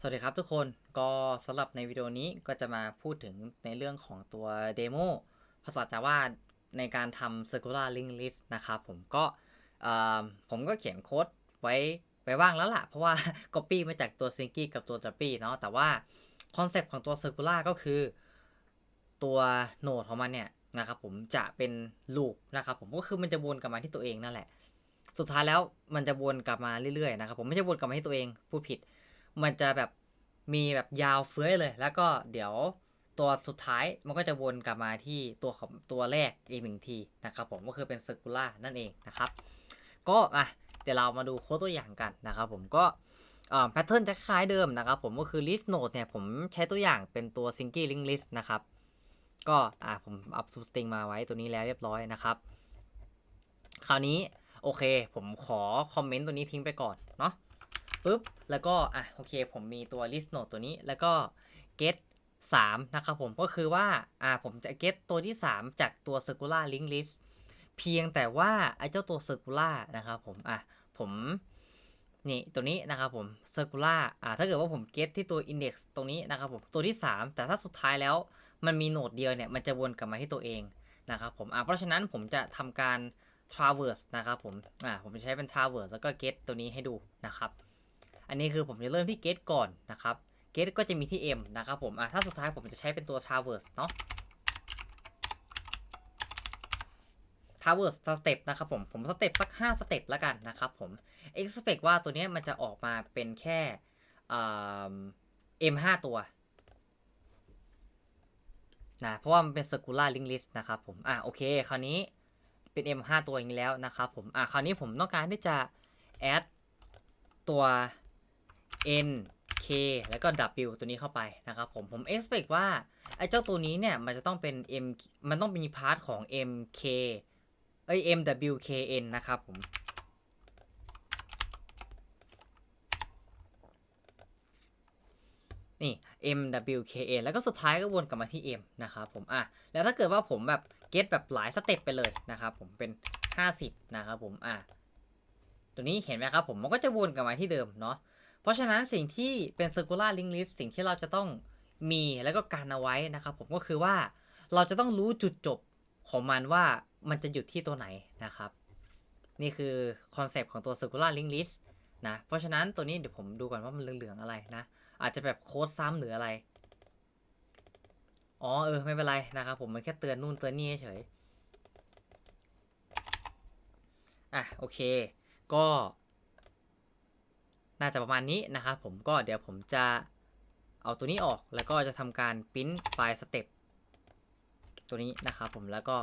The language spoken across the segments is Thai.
สวัสดีครับทุกคนก็สำหรับในวิดีโอนี้ก็จะมาพูดถึงในเรื่องของตัวเดโมภาษา Java ในการทำ circular link list นะครับผมก็ผมก็เขียนโค้ดไว้ไว้ว่างแล้วล่ะ เพราะว่า Copy มาจากตัว s y n k y กับตัว d r a p y เนาะแต่ว่าคอนเซปต์ของตัว circular ก็คือ ตัวโนดของมันเนี่ยนะครับผมจะเป็นลูปนะครับผมก็คือมันจะวนกลับมาที่ตัวเองนั่นแหละ สุดท้ายแล้วมันจะวนกลับมาเรื่อยๆนะครับผมไม่ใช่วนกลับมาที่ตัวเองพูดผิด มันจะแบบมีแบบยาวเฟ้ยเลย แล้วก็เดี๋ยวตัวสุดท้ายมันก็จะวนกลับมาที่ตัวของตัวแรกอีกหนึ่งทีนะครับผมก็คือเป็น circular นั่นเองนะครับ ก็อะเดี๋ยวเรามาดูโค้ดตัวอย่างกันนะครับผมก็แพทเทิร์นจะคล้ายเดิมนะครับผมก็คือ list node เนี่ยผมใช้ตัวอย่างเป็นตัว single link list นะครับ ก็อะผมอัพ string มาไว้ตัวนี้แล้วเรียบร้อยนะครับ คราวนี้โอเค ผมขอคอมเมนต์ตัวนี้ทิ้งไปก่อนเนาะ ปุ๊บ แล้วก็ อะ โอเค ผมมีตัว list node ตัวนี้ แล้วก็ get 3 นะครับผม ก็คือว่า อ่า ผมจะ get ตัวที่ 3 จากตัว circular link list เพียงแต่ว่า ไอ้เจ้าตัว circular นะครับผม อะ ผมนี่ตัวนี้นะครับผม circular อ่า ถ้าเกิดว่าผม get ที่ตัว index ตรงนี้นะครับผม ตัวที่ 3 แต่ถ้าสุดท้ายแล้วมันมีโหนดเดียวเนี่ย มันจะวนกลับมาที่ตัวเองนะครับผม อ่า เพราะฉะนั้นผมจะทำการ traverse นะครับผม อ่า ผมจะใช้เป็น traverse แล้วก็ get ตัวนี้ให้ดูนะครับ อันนี้คือผมจะเริ่มที่ get ก่อนนะครับ get ก็จะมีที่ m นะครับผมอ่าถ้าสุดท้ายผมจะใช้เป็นตัว traverse เนาะ traverse สเต็ปนะครับผมผมสเต็ปสัก 5 สเต็ปแล้วกันนะครับผม expect ว่าตัวนี้มันจะออกมาเป็นแค่ m 5 ตัวนะเพราะว่ามันเป็น circular link list นะครับผมอ่าโอเค คราวนี้เป็น M 5 ตัวอย่างนี้แล้วนะครับผมอะคราวนี้ผมต้องการที่จะ add ตัว N K แล้วก็ W ตัวนี้เข้าไปนะครับผมผม expect ว่าไอ้เจ้าตัวนี้เนี่ยมันจะต้องเป็น M มันต้องมีพาร์ทของ M K เอ้ย M W K N นะครับผมนี่ M W K N แล้วก็สุดท้ายก็วนกลับมาที่ M นะครับผม อะ แล้วถ้าเกิดว่าผมแบบ get แบบหลายสเต็ปไปเลยนะครับผม เป็น 50 นะครับผม อะ ตัวนี้เห็นไหมครับผม มันก็จะวนกลับมาที่เดิมเนาะ เพราะฉะนั้นสิ่งที่เป็น circular link list สิ่งที่เราจะต้องมีแล้วก็การเอาไว้นะครับผมก็คือว่าเราจะต้องรู้จุดจบของมันว่ามันจะหยุดที่ตัวไหนนะครับ นี่คือคอนเซปต์ของตัว circular link list นะเพราะฉะนั้นตัวนี้เดี๋ยวผมดูก่อนว่ามันเหลืองๆอะไรนะ อาจจะแบบโค้ดซ้ำหรืออะไร อ๋อเออไม่เป็นไรนะครับผมมันแค่เตือนนู่นเตือนนี่เฉยอะโอเค ก็ น่าจะประมาณนี้นะครับผมก็เดี๋ยวผมจะเอาตัวนี้ออกแล้วก็จะทำการปริ้นไฟล์สเต็ปตัวนี้นะครับผมแล้วก็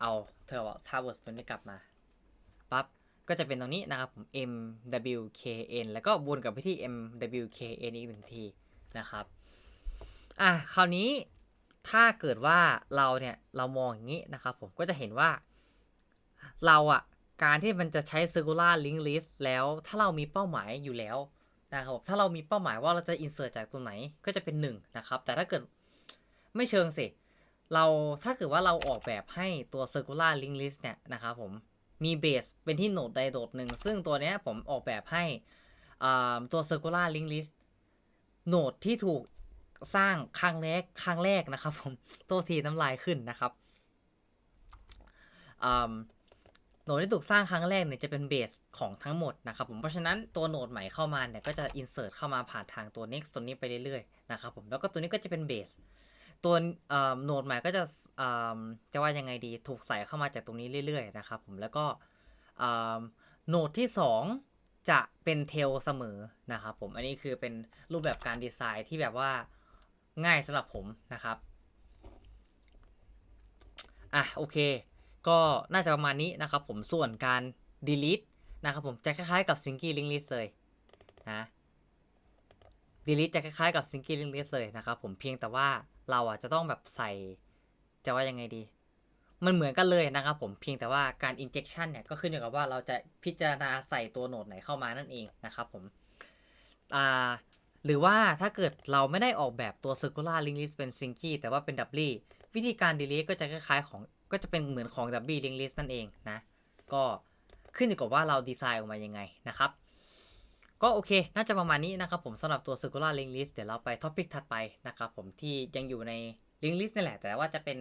เอาเทอร์ทาวเวอร์ตัวนี้กลับมาปั๊บก็จะเป็นตรงนี้นะครับผม mwkn แล้วก็วนกลับไปที่ mwkn อีกหนึ่งทีนะครับอะคราวนี้ถ้าเกิดว่าเราเนี่ยเรามองอย่างนี้นะครับผมก็จะเห็นว่าเราอะ การที่มันจะใช้ circular link list แล้วถ้าเรามีเป้าหมายอยู่แล้วนะครับผมถ้าเรามีเป้าหมายว่าเราจะ insert จากตรงไหนก็จะเป็น 1 นะครับ แต่ถ้าเกิดไม่เชิงสิ เราถ้าเกิดว่าเราออกแบบให้ตัว circular link list เนี่ยนะครับผมมีเบสเป็นที่โหนดใดโดดหนึ่ง ซึ่งตัวเนี้ยผมออกแบบให้ตัว circular link list โหนดที่ถูกสร้างครั้งแรกครั้งแรกนะครับผมโตัวทีน้ำลายขึ้นนะครับ โหนดที่ถูกสร้างครั้งแรกเนี่ยจะเป็นเบสของทั้งหมดนะครับผมเพราะฉะนั้นตัวโหนดใหม่เข้ามาเนี่ยก็จะ insert เข้ามาผ่านทางตัว next ตัวนี้ไปเรื่อยๆนะครับผมแล้วก็ตัวนี้ก็จะเป็นเบสตัวโหนดใหม่ก็จะจะว่ายังไงดีถูกใส่เข้ามาจากตรงนี้เรื่อยๆนะครับผมแล้วก็โหนดที่ 2 จะเป็นเทลเสมอนะครับผมอันนี้คือเป็นรูปแบบการดีไซน์ที่แบบว่าง่ายสำหรับผมนะครับอะโอเค ก็น่าจะประมาณนี้นะครับผมส่วนการ delete นะครับผมจะคล้ายๆกับ single link list เลยนะ delete จะคล้ายๆกับ single link list เลยนะครับผมเพียงแต่ว่าเราอะจะต้องแบบใส่จะว่ายังไงดี มันเหมือนกันเลยนะครับผมเพียงแต่ว่าการ injection เนี่ยก็ขึ้นอยู่กับว่าเราจะพิจารณาใส่ตัวโหนดไหนเข้ามานั่นเองนะครับผมอ่าหรือว่าถ้าเกิดเราไม่ได้ออกแบบตัว circular link list เป็น single แต่ว่าเป็น double วิธีการ delete ก็จะคล้ายๆของก็จะเป็นเหมือนของ double link list นั่นเองนะ ก็ขึ้นอยู่กับว่าเราดีไซน์ออกมายังไงนะครับ ก็โอเค น่าจะประมาณนี้นะครับผมสำหรับตัว circular link list เดี๋ยวเราไปท็อปิกถัดไปนะครับผมที่ยังอยู่ใน link list นี่แหละ แต่ว่าจะเป็น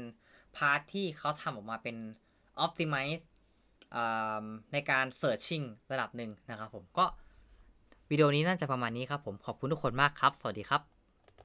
พาร์ทที่เขาทำออกมาเป็น optimize ในการ searching ระดับหนึ่งนะครับผมก็วิดีโอนี้น่าจะประมาณนี้ครับผมขอบคุณทุกคนมากครับ สวัสดีครับ